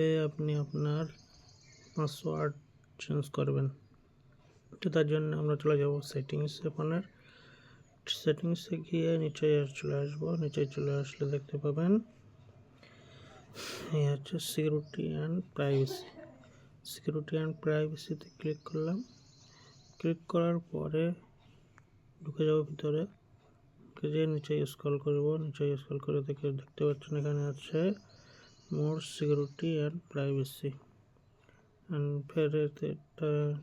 কীভাবে আপনি আপনার পাসওয়ার্ড চেঞ্জ করবেন তো তার জন্য আমরা চলে যাব সেটিংস ফোনের সেটিংসে গিয়ে নিচে চলে আসব নিচে চলে আসলে দেখতে পাবেন এই হচ্ছে security and privacy security and প্রাইভেসিতে click করলাম ক্লিক করার পরে ঢুকে যাব ভিতরে যেয়ে নিচে স্ক্রল করব নিচে স্ক্রল করে দেখে দেখতে পাচ্ছেন এখানে আছে মোর সিকিউরিটি অ্যান্ড প্রাইভেসি ফের এতে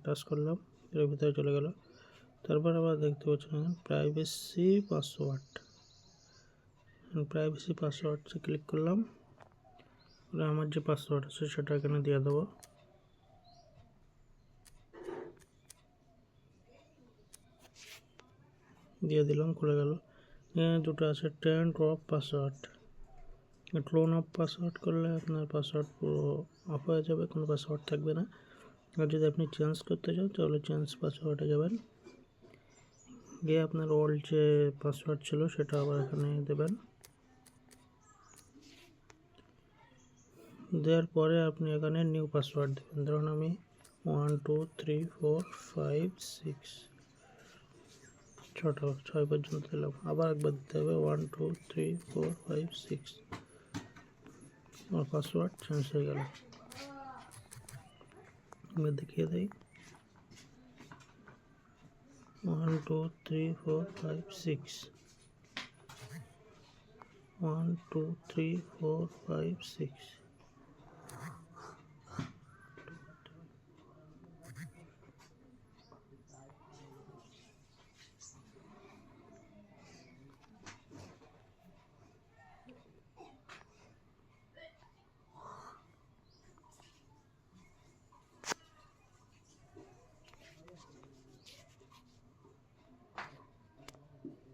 টাচ করলাম, এর ভিতরে চলে গেল। তারপর আবার দেখতে পাচ্ছেন প্রাইভেসি পাসওয়ার্ড প্রাইভেসি পাসওয়ার্ডসে ক্লিক করলাম। করে আমার যে পাসওয়ার্ড আছে সেটা এখানে দিয়ে দেবো। দিয়ে দিলাম, খুলে গেল। এখানে দুটো আছে টেন্ট অফ পাসওয়ার্ড ক্লোন অফ পাসওয়ার্ড করলে আপনার পাসওয়ার্ড পুরো অফ হয়ে যাবে, কোনো পাসওয়ার্ড থাকবে না। আর যদি আপনি চেঞ্জ করতে চান, তাহলে চেঞ্জ পাসওয়ার্ডে যাবেন। গিয়ে আপনার ওল্ড যে পাসওয়ার্ড ছিল, সেটা আবার এখানে দেবেন। দেওয়ার পরে আপনি এখানে নিউ পাসওয়ার্ড দেবেন। ধরুন আমি one two three four five six ছটা, ছয় পর্যন্ত দিলাম। আবার একবার দিতে হবে। One two three four five six আমার পাসওয়ার্ড চেঞ্জ হয়ে গেল এবার দেখিয়ে দিই one two three four five six one two three four five six